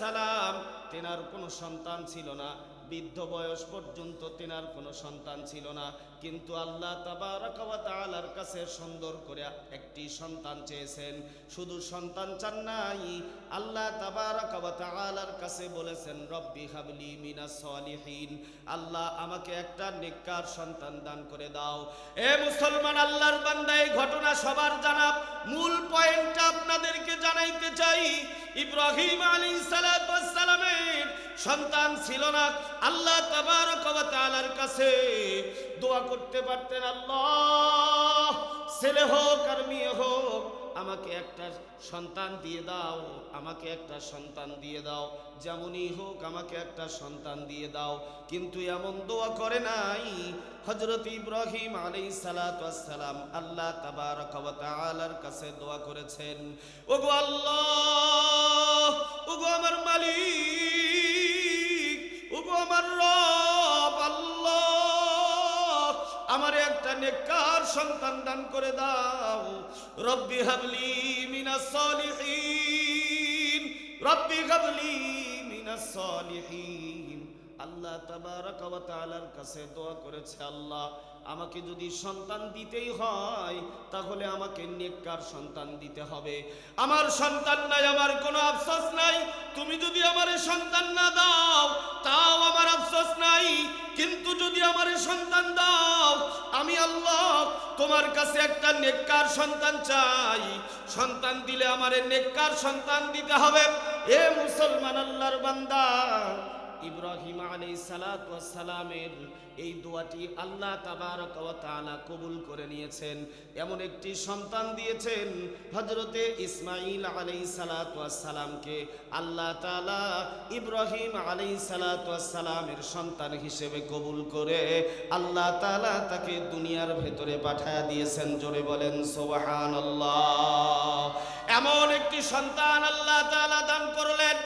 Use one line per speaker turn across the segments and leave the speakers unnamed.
সালাম তেনার কোনো সন্তান ছিল না। বৃদ্ধ বয়স পর্যন্ত তেনার কোনো সন্তান ছিল না। কিন্তু আল্লাহ তাআলার কাছে সুন্দর করে একটি সন্তান চেয়েছেন। শুধু সন্তান চান নাই, আল্লাহ তাআলার কাছে বলেছেন, রব্বি হাবলি মিনাস সলিহিন। আল্লাহ আমাকে একটা নেককার সন্তান দান করে দাও। এ মুসলমান আল্লাহর বান্দা, এই ঘটনা সবার জানা মূল পয়েন্টটা আপনাদেরকে জানাইতে চাই, ইব্রাহিম ওয়াস সালামের সন্তান ছিল না। আল্লাহ তাআলার কাছে দোয়া করতে পারতেন, আল্লাহ, ছেলে হোক আর মেয়ে হোক, আমাকে একটা সন্তান দিয়ে দাও, আমাকে একটা সন্তান দিয়ে দাও। যেমনই হোক, আমাকে একটা সন্তান দিয়ে দাও। কিন্তু এমন দোয়া করে নাই। হজরত ইব্রাহিম আলাই সালাম আল্লাহ তাআলার কাছে দোয়া করেছেন, ওগো আল্লাহ, ওগো আমার মালিক নেককার সন্তান দান করে দাও। রব্বি হাবলি সলিহিন। রব্বি হাবলি সলিহিন। আল্লাহ ওয়া তাআলার কাছে দোয়া করেছে, আল্লাহ, আমাকে যদি সন্তান দিতেই হয়, তাহলে আমাকে নেককার সন্তান দিতে হবে। আমার সন্তান নাই, আমার কোনো আফসোস নাই। তুমি যদি আমার সন্তান যদি আমার সন্তান দাও, আমি আল্লাহ তোমার কাছে একটা নেককার সন্তান চাই। সন্তান দিলে আমারে নেককার সন্তান দিতে হবে। এ মুসলমান আল্লাহর বান্দা ইব্রাহিম আলাইহিস সালাতু ওয়াস সালামের এই দোয়াটি আল্লাহ তাবারক ওয়া কবুল করে নিয়েছেন। এমন একটি সন্তান দিয়েছেন হযরতে ইসমাঈল আলাইহিস সালাতু ওয়াস সালামকে। আল্লাহ তাআলা ইব্রাহিম আলাইহিস সালাতু ওয়াস সালামের সন্তান হিসেবে কবুল করে আল্লাহ তাআলা তাকে দুনিয়ার ভেতরে পাঠায়া দিয়েছেন। জোরে বলেন, সুবহানাল্লাহ। এমন একটি সন্তান আল্লাহ তাআলা দান করলেন।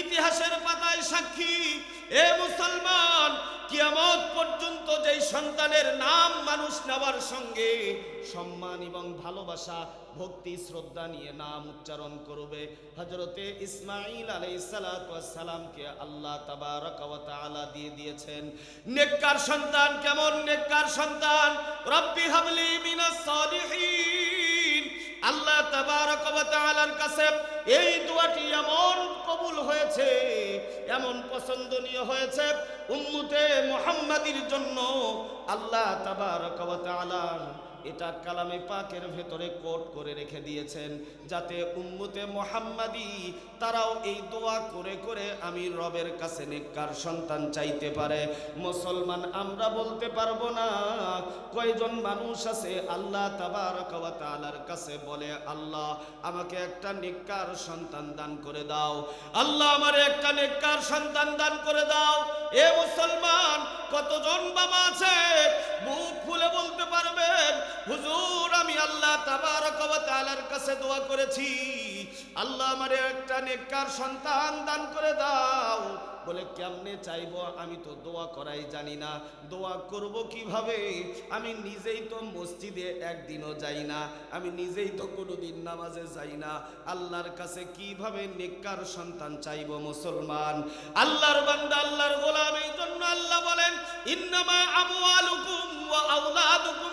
ইতিহাসের পাতায় সাক্ষী, এ মুসলমান, কিয়ামত পর্যন্ত যেই সন্তানের নাম মানুষ নেওয়ার সঙ্গে সম্মান এবং ভালোবাসা, ভক্তি, শ্রদ্ধা নিয়ে নাম উচ্চারণ করবে। হজরতে ইসমাইল সালামকে আল্লাহ তাবারক ওয়া তাআলা দিয়ে দিয়েছেন। নেককার সন্তান, কেমন নেককার সন্তান? রব্বি হাবলি মিনাস সলিহিন। আল্লাহ তাবারক ওয়া তাআলার কাছে এই দোয়াটি এমন কবুল হয়েছে এমন পছন্দনীয় হয়েছে উম্মুতে মোহাম্মাদির জন্য আল্লাহ তাবার ওয়া তাআলা এটা কালামে পাকের ভেতরে কোট করে রেখে দিয়েছেন, যাতে উম্মতে মোহাম্মাদি তারাও এই দোয়া করে করে আমি রবের কাছে নেককার সন্তান চাইতে পারে। মুসলমান, আমরা বলতে পারব না, কয়জন মানুষ আছে আল্লাহ তাবারক ওয়া কাছে বলে, আল্লাহ, আমাকে একটা নেককার সন্তান দান করে দাও। আল্লাহ, আমার একটা নেককার সন্তান দান করে দাও। এ মুসলমান, কতজন বাবা আছে? বুক ফুলে বলতে পারবেন হুজুর, আমি আল্লাহ তাবারক ওয়া তাআলার কাছে দোয়া করেছি। আল্লাহ আমারে একটা নেককার সন্তান দান করে দাও। বলে, কেমনে চাইব? আমি তো দোয়া করাই জানি না। দোয়া করব কীভাবে? আমি নিজেই তো মসজিদে একদিনও যাই না। আমি নিজেই তো কোনোদিন নামাজে যাই না। আল্লাহর কাছে কীভাবে নেককার সন্তান চাইব মুসলমান? আল্লাহর বান্দা, আল্লাহর গোলাম এই জন্য আল্লাহ বলেন, ইন্নামা আমওয়ালুকুম ওয়া আওলাদুকুম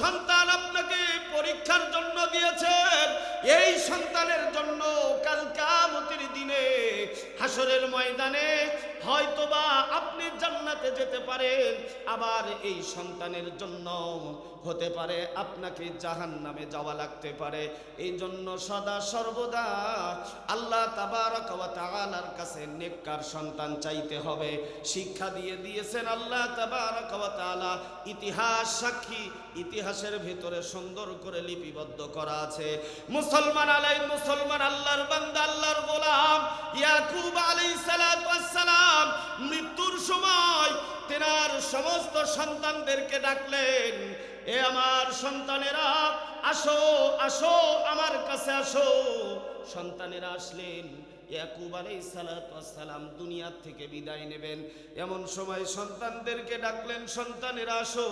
সন্তান আপনাকে পরীক্ষার জন্য দিয়েছেন। এই সন্তানের জন্য কাল কামতির দিনে হাসরের ময়দানে জান্নাতে যেতে পারেন আবার এই সন্তানের জন্য হতে পারে, আপনাকে জাহান নামে যাওয়া লাগতে পারে। এই জন্য সদা সর্বদা আল্লাহ তাআলার কাছে নেককার সন্তান চাইতে হবে। শিক্ষা দিয়ে দিয়েছেন আল্লাহ তাবারক ওয়া ইতিহাস সাক্ষী, ইতিহাসের ভেতরে সুন্দর করে লিপিবদ্ধ করা আছে। মুসলমান আলাই, মুসলমান আল্লাহর বান্দা, আল্লাহর গোলাম, ইয়াকুব আলাইহিস সালাম, মৃত্যুর সময় তেনার সমস্ত সন্তানদেরকে ডাকলেন এ আমার সন্তানেরা আসো আসো আমার কাছে আসো। সন্তানেরা আসলেন ইয়াকুব আলাইহিস সালাম দুনিয়ার থেকে বিদায় নেবেন। এমন সময় সন্তানদেরকে ডাকলেন, সন্তানেরা আসো।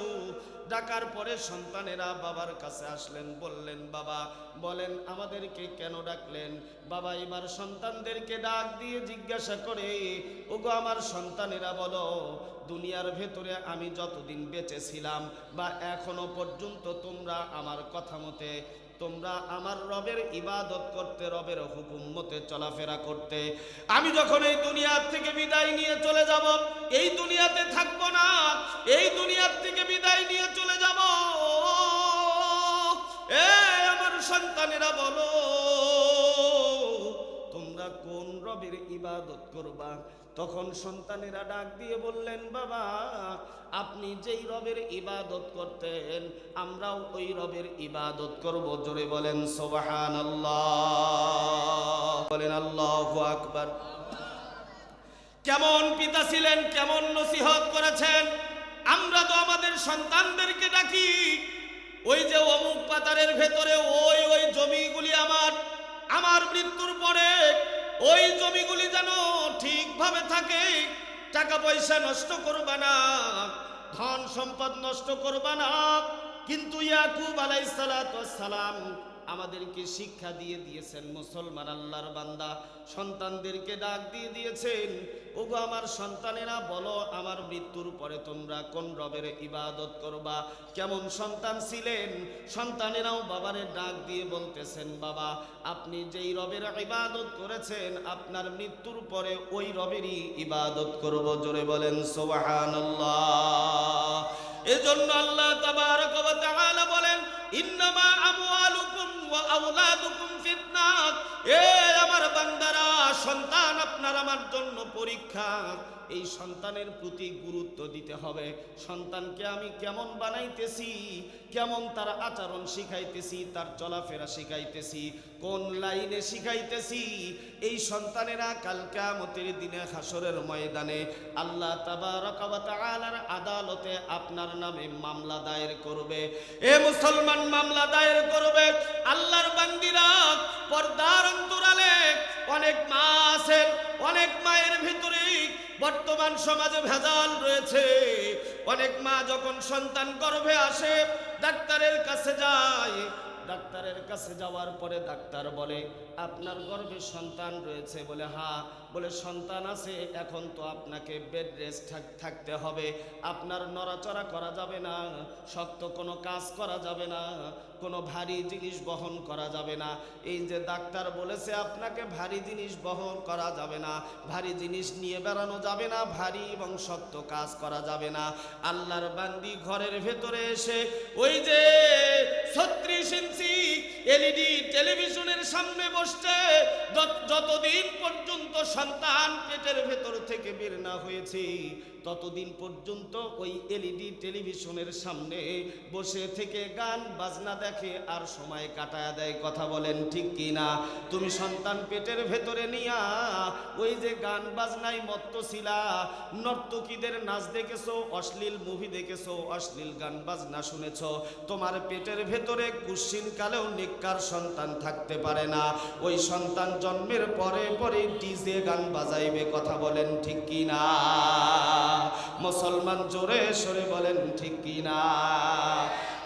ডাকার পরে সন্তানেরা বাবার কাছে আসলেন, বললেন, বাবা, বলেন, আমাদেরকে কেন ডাকলেন? বাবা, এবার সন্তানদেরকে ডাক দিয়ে জিজ্ঞাসা করে, ওগো, আমার সন্তানেরা বলো, দুনিয়ার ভেতরে আমি যতদিন বেঁচে ছিলাম বা এখনও পর্যন্ত তোমরা আমার কথা মতে তোমরা আমার রবের ইবাদত করতে, রবের হুকুম মতে চলাফেরা করতে। আমি যখন এই দুনিয়ার থেকে বিদায় নিয়ে চলে যাব, এই দুনিয়াতে থাকব না, এই দুনিয়ার থেকে বিদায় নিয়ে চলে যাব। এ আমার সন্তানেরা বলো, তোমরা কোন রবের ইবাদত করবা? তখন সন্তানেরা ডাক দিয়ে বললেন, বাবা, আপনি যেই রবের ইবাদত করতেন, আমরাও ওই রবের ইবাদত করব। জোরে বলেন সোবাহান বলেন, আল্লাহ আকবার। কেমন পিতা ছিলেন, কেমন নসিহত করেছেন। আমরা তো আমাদের সন্তানদেরকে ডাকি, ওই যে অমুক পাতারের ভেতরে, ওই ওই জমিগুলি আমার আমার মৃত্যুর পরে ওই জমিগুলি যেন ঠিকভাবে থাকে, টাকা পয়সা নষ্ট করবা না, ধন সম্পদ নষ্ট করবা না। কিন্তু ইয়াকুব আলাইহিস সালাম আমাদেরকে শিক্ষা দিয়ে দিয়েছেন মুসলমান আল্লাহর বান্দা। সন্তানদেরকে ডাক দিয়ে দিয়েছেন, ওগো আমার সন্তানেরা, বলো আমার মৃত্যুর পরে তোমরা কোন রবের ইবাদত করবা? কেমন সন্তান ছিলেন? সন্তানেরাও বাবারে ডাক দিয়ে বলতেছেন, বাবা, আপনি যেই রবের ইবাদত করেছেন, আপনার মৃত্যুর পরে ওই রবেরই ইবাদত করব। জোরে বলেন, সুবহানাল্লাহ। সন্তান আপনার আমার জন্য পরীক্ষা। এই সন্তানের প্রতি গুরুত্ব দিতে হবে। সন্তানকে আমি কেমন বানাইতেছি, কেমন তার আচরণ শিখাইতেছি, তার চলাফেরা শিখাইতেছি, কোন লাইনে শিখাইতেছি। এই সন্তানেরা কাল কিয়ামতের দিনে হাসরের ময়দানে আল্লাহ তাআলার আদালতে আপনার নামে মামলা দায়ের করবে। এ মুসলমান মামলা দায়ের করবে। আল্লাহর বান্দিরা পর্দার অন্তরালে অনেক মা আছেন, অনেক মায়ের ভিতরে বর্তমান সমাজে ভেজাল রয়েছে। অনেক মা যখন সন্তান গর্ভে আসে, ডাক্তারের কাছে যায়। ডাক্তারের কাছে যাওয়ার পরে ডাক্তার বলে, আপনার গর্ভে সন্তান রয়েছে। বলে হ্যাঁ বলে, সন্তান আছে, এখন তো আপনাকে বেড রেস্ট থাকতে হবে। আপনার নড়াচড়া করা যাবে না, শক্ত কোনো কাজ করা যাবে না, কোনো ভারী জিনিস বহন করা যাবে না। এই যে ডাক্তার বলেছে, আপনাকে ভারী জিনিস বহন করা যাবে না। ভারী জিনিস নিয়ে বেড়ানো যাবে না, ভারী এবং শক্ত কাজ করা যাবে না। আল্লাহর বান্দি ঘরের ভেতরে এসে, ওই যে ছত্রিশ ইঞ্চি এলইডি টেলিভিশনের সামনে বসছে, যত- যতদিন পর্যন্ত সন্তান পেটের ভেতর থেকে বের না হয়েছে। ততদিন পর্যন্ত ওই এলইডি টেলিভিশনের সামনে বসে থেকে গান, বাজনা দেখে আর সময় কাটায় দেয়, কথা বলেন ঠিক কি না তুমি সন্তান পেটের ভেতরে নিয়া ওই যে গান, বাজনায় মত্ত ছিলা। নর্তকীদের নাচ দেখেছ, অশ্লীল মুভি দেখেছ, অশ্লীল গান, বাজনা শুনেছ। তোমার পেটের ভেতরে কুশ্চিন কালেও নিকার সন্তান থাকতে পারে না। ওই সন্তান জন্মের পরে পরে ডিজে গান বাজাইবে, কথা বলেন ঠিক কি না মুসলমান জোরে সরে বলেন, ঠিক কিনা?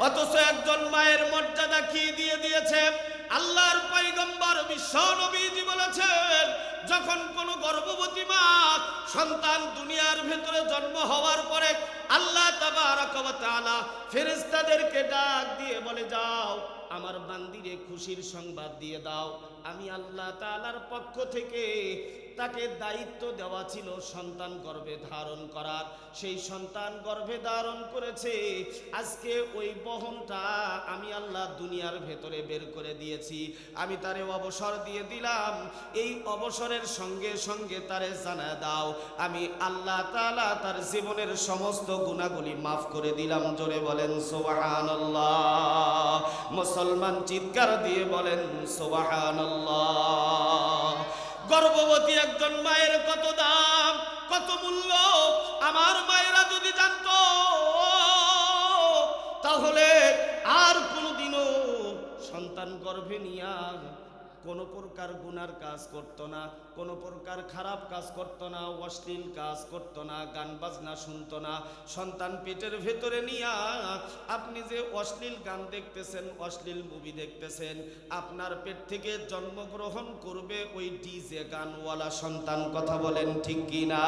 অথচ একজন মায়ের মর্যাদা কি দিয়ে দিয়েছে? আল্লাহর পৈগম্বর বিশ্ব নবীজি বলেছেন যখন কোনো গর্ভবতী মা সন্তান দুনিয়ার ভেতরে জন্ম হওয়ার পরে আল্লাহ তাবারক ওয়া ডাক দিয়ে বলে, যাও, আমার বান্দিরে খুশির সংবাদ দিয়ে দাও। আমি আল্লাহ তাআলার পক্ষ থেকে তাকে দায়িত্ব দেওয়া ছিল সন্তান গর্ভে ধারণ করার। সেই সন্তান গর্ভে ধারণ করেছে। আজকে ওই বহনটা আমি আল্লাহ দুনিয়ার ভেতরে বের করে দিয়েছি। আমি তারে অবসর দিয়ে দিলাম। এই অবসরের সঙ্গে সঙ্গে তারে জানা দাও। আমি আল্লাহ তাআলা তার জীবনের সমস্ত গুণাগুলি মাফ করে দিলাম। জোরে বলেন, সুবহানাল্লাহ। মুসলমান চিৎকার দিয়ে বলেন, সুবহানাল্লাহ। গর্ভবতী একজন মায়ের কত দাম, কত মূল্য? আমার মায়েরা যদি জানতো, তাহলে আর কোনোদিনও সন্তান গর্ভে নিয়া কোনো প্রকার গুনার কাজ করতো না, কোনো প্রকার খারাপ কাজ করতো না, অশ্লীল কাজ করতো না, গান বাজনা শুনতো না। সন্তান পেটের ভেতরে নিয়া আপনি যে অশ্লীল গান দেখতেছেন, অশ্লীল মুভি দেখতেছেন, আপনার পেট থেকে জন্মগ্রহণ করবে ওই ডিজে গানওয়ালা সন্তান, কথা বলেন ঠিক কিনা?